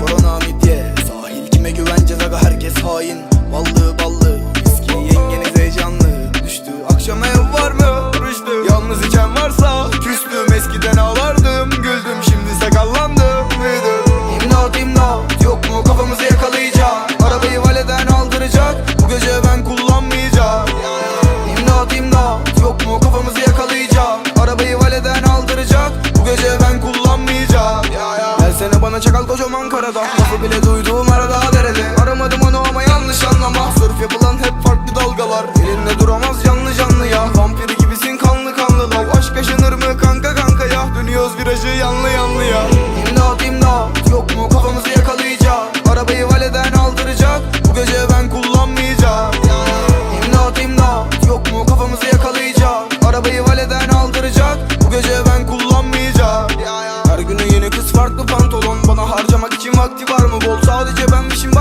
Korona midye Sahil kime güveneceğiz aga herkes hain. Ballı ballı Viski yengeniz Bana çakal kocaman karada. Lafı bile duyduğum arada derede. Aramadım onu ama yanlış anlama. Sörf yapılan hep farklı dalgalar. Elinde duramaz canlı canlı ya. Vampiri gibisin kanlı kanlı lav Aşk yaşanır mı kanka kanka ya? Dönüyoruz virajı yanlı yanlı ya. İmdat imdat. Yok mu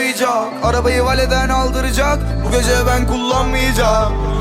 yakalayacak Arabayı valeden aldıracak. Bu gece ben kullanmayacağım